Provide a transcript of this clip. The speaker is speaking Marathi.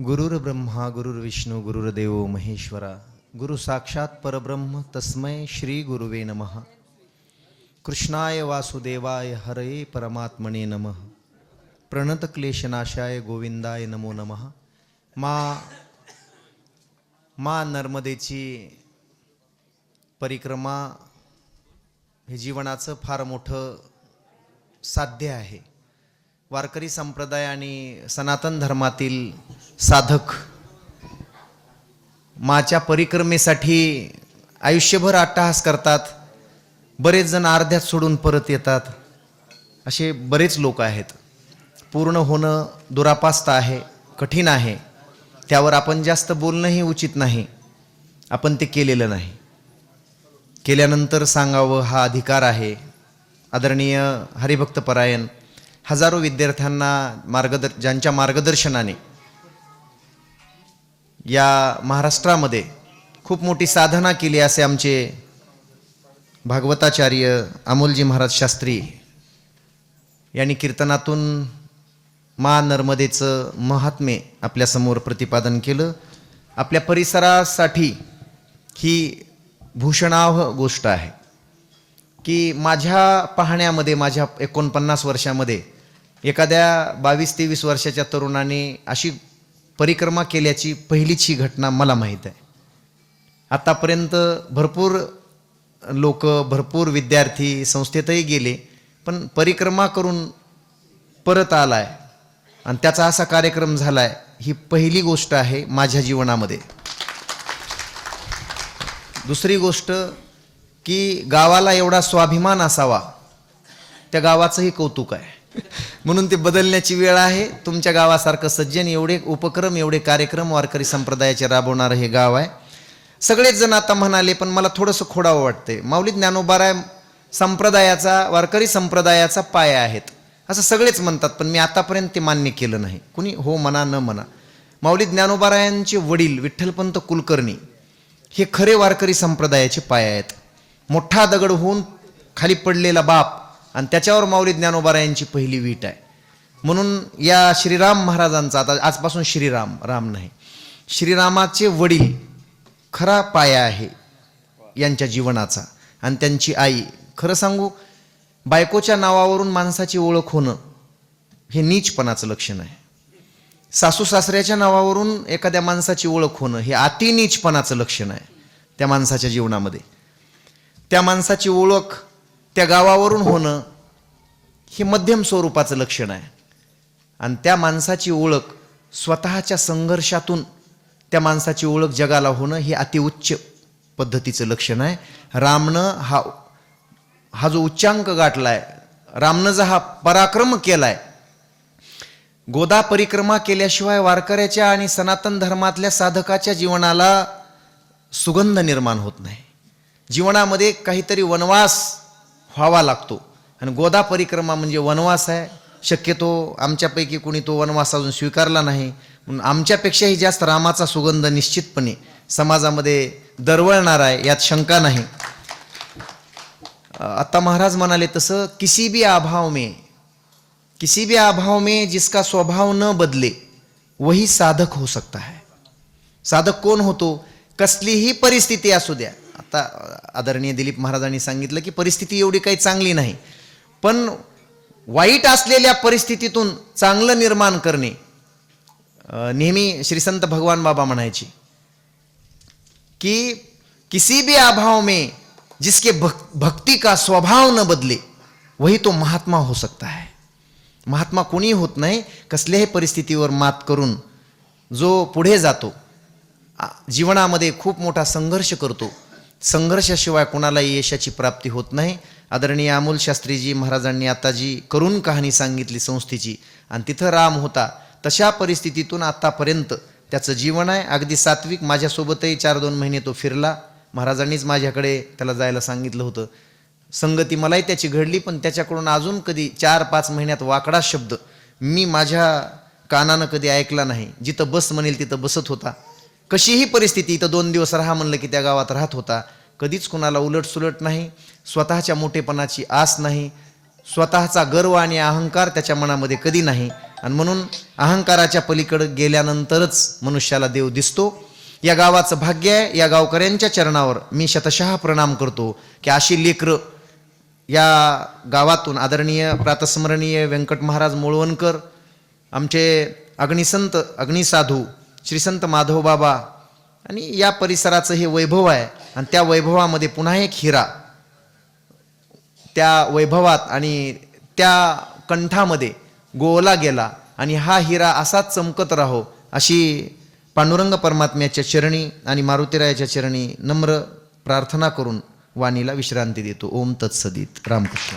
गुरुर्ब्रह्मा गुरुर्विष्णू गुरुर्देव महेश्वरा गुरु साक्षात परब्रह्म तस्मै श्री गुरुवे नमः. कृष्णाय वासुदेवाय हरये परमात्मने नमः. प्रणत क्लेशनाशाय गोविंदाय नमो नमः. मा मा नर्मदेची परिक्रमा हे जीवनाचं फार मोठं साध्य आहे. वारकरी संप्रदाय आणि सनातन धर्मातील साधक माच्या परिक्रमेसाठी आयुष्यभर अट्टहास करतात बरेच जण अर्ध्यात सोडून परत येतात. असे बरेच लोक आहेत. पूर्ण होणं दुरापास्त आहे कठीण आहे. त्यावर आपण जास्त बोलणंही उचित नाही. आपण ते केलेलं नाही. केल्यानंतर सांगावं हा अधिकार आहे. आदरणीय हरिभक्तपरायण हजारो विद्यार्थ्यांना मार्गदर ज्यांच्या मार्गदर्शनाने या महाराष्ट्रामध्ये खूप मोठी साधना केली असे आमचे भागवताचार्य अमोलजी महाराज शास्त्री यांनी कीर्तनातून मा नर्मदेचं महात्म्य आपल्यासमोर प्रतिपादन केलं. आपल्या परिसरासाठी ही भूषणावह गोष्ट आहे. की माझ्या पाहण्यामध्ये माझ्या एकोणपन्नास वर्षामध्ये एखाद्या बावीस तेवीस वर्षाच्या तरुणाने अशी परिक्रमा केल्याची पहिलीच ही घटना मला माहीत आहे. आत्तापर्यंत भरपूर लोक भरपूर विद्यार्थी संस्थेतही गेले पण परिक्रमा करून परत आलाय आणि त्याचा असा कार्यक्रम झालाय ही पहिली गोष्ट आहे माझ्या जीवनामध्ये. दुसरी गोष्ट की गावाला एवढा स्वाभिमान असावा त्या गावाचंही कौतुक आहे. म्हणून ते बदलण्याची वेळ आहे. तुमच्या गावासारखं सज्जन एवढे उपक्रम एवढे कार्यक्रम वारकरी संप्रदायाचे राबवणारं हे गाव आहे. सगळेच जण आता म्हणाले पण मला थोडंसं खोडावं वाटतंय. माऊली ज्ञानोबाराय संप्रदायाचा वारकरी संप्रदायाचा पाया आहेत. असं सगळेच म्हणतात पण मी आतापर्यंत ते मान्य केलं नाही. कुणी? हो म्हणा न म्हणा. माऊली ज्ञानोबारायांचे वडील विठ्ठलपंत कुलकर्णी हे खरे वारकरी संप्रदायाचे पाय आहेत. मोठा दगड होऊन खाली पडलेला बाप आणि त्याच्यावर माऊली ज्ञानोबारायांची पहिली वीट आहे. म्हणून या श्रीराम महाराजांचा आता आजपासून श्रीराम राम नाही. श्रीरामाचे वडील खरा पाया आहे यांच्या जीवनाचा आणि त्यांची आई. खरं सांगू बायकोच्या नावावरून माणसाची ओळख होणं हे नीचपणाचं लक्षण आहे. सासू सासऱ्याच्या नावावरून एखाद्या माणसाची ओळख होणं हे अतिनीचपणाचं लक्षण आहे त्या माणसाच्या जीवनामध्ये. त्या माणसाची ओळख त्या गावावरून होणं हे मध्यम स्वरूपाचं लक्षण आहे. आणि त्या माणसाची ओळख स्वतःच्या संघर्षातून त्या माणसाची ओळख जगाला होणं हे अतिउच्च पद्धतीचं लक्षण आहे. रामनं हा हा जो उच्चांक गाठलाय रामनं जो हा पराक्रम केलाय गोदा परिक्रमा केल्याशिवाय वारकऱ्याच्या आणि सनातन धर्मातल्या साधकाच्या जीवनाला सुगंध निर्माण होत नाही. जीवनामध्ये काहीतरी वनवास व्हावा लागतो. आणि गोदा परिक्रमा म्हणजे वनवास आहे. शक्यतो आमच्यापैकी कोणी तो वनवास अजून स्वीकारला नाही. म्हणून आमच्यापेक्षाही जास्त रामाचा सुगंध निश्चितपणे समाजामध्ये दरवळणार आहे यात शंका नाही. आता महाराज म्हणाले तसं किसी भी अभाव में किसी भी अभाव में जिसका स्वभाव न बदले वही साधक हो सकता है. साधक कोण होतो? कसलीही परिस्थिती असू द्या. आता आदरणीय दिलीप महाराजांनी सांगितलं की परिस्थिती एवढी काही चांगली नाही. पण वाईट असलेल्या परिस्थितीतून चांगलं निर्माण करणे नेहमी श्रीसंत भगवान बाबा म्हणायचे कि किसी भी अभाव में जिसके भक, भक्ति का स्वभाव न बदले वही तो महात्मा हो सकता है. महात्मा कोणी होत नाही कसल्याही परिस्थितीवर मात करून जो पुढे जातो जीवनामध्ये खूप मोठा संघर्ष करतो संघर्षाशिवाय कोणालाही यशाची प्राप्ती होत नाही. आदरणीय अमोल शास्त्रीजी महाराजांनी आता जी करून कहाणी सांगितली संस्थेची. आणि तिथं राम होता. तशा परिस्थितीतून आत्तापर्यंत त्याचं जीवन आहे. अगदी सात्विक माझ्यासोबतही चार दोन महिने तो फिरला. महाराजांनीच माझ्याकडे त्याला जायला सांगितलं होतं. संगती मलाही त्याची घडली पण त्याच्याकडून अजून कधी चार पाच महिन्यात वाकडा शब्द मी माझ्या कानानं कधी ऐकला नाही. जिथं बस म्हणेल तिथं बसत होता. कशीही परिस्थिती इथं दोन दिवस राहा म्हणलं की त्या गावात राहत होता. कधीच कुणाला उलट सुलट नाही स्वतःच्या मोठेपणाची आस नाही स्वतःचा गर्व आणि अहंकार त्याच्या मनामध्ये कधी नाही. आणि म्हणून अहंकाराच्या पलीकडं गेल्यानंतरच मनुष्याला देव दिसतो. या गावाचं भाग्य आहे या गावकऱ्यांच्या चरणावर मी शतशः प्रणाम करतो की अशी लेकरं या गावातून आदरणीय प्रातस्मरणीय व्यंकट महाराज मुळवणकर आमचे अग्निसंत अग्निसाधू श्रीसंत माधवबाबा आणि या परिसराचं हे वैभव आहे. आणि त्या वैभवामध्ये पुन्हा एक हिरा. त्या वैभवात आणि त्या कंठामध्ये गोवला गेला आणि हा हिरा असाच चमकत राहो अशी पांडुरंग परमात्म्याच्या चरणी आणि मारुतीरायाच्या चरणी नम्र प्रार्थना करून वाणीला विश्रांती देतो. ओम तत्सदित. रामकृष्ण.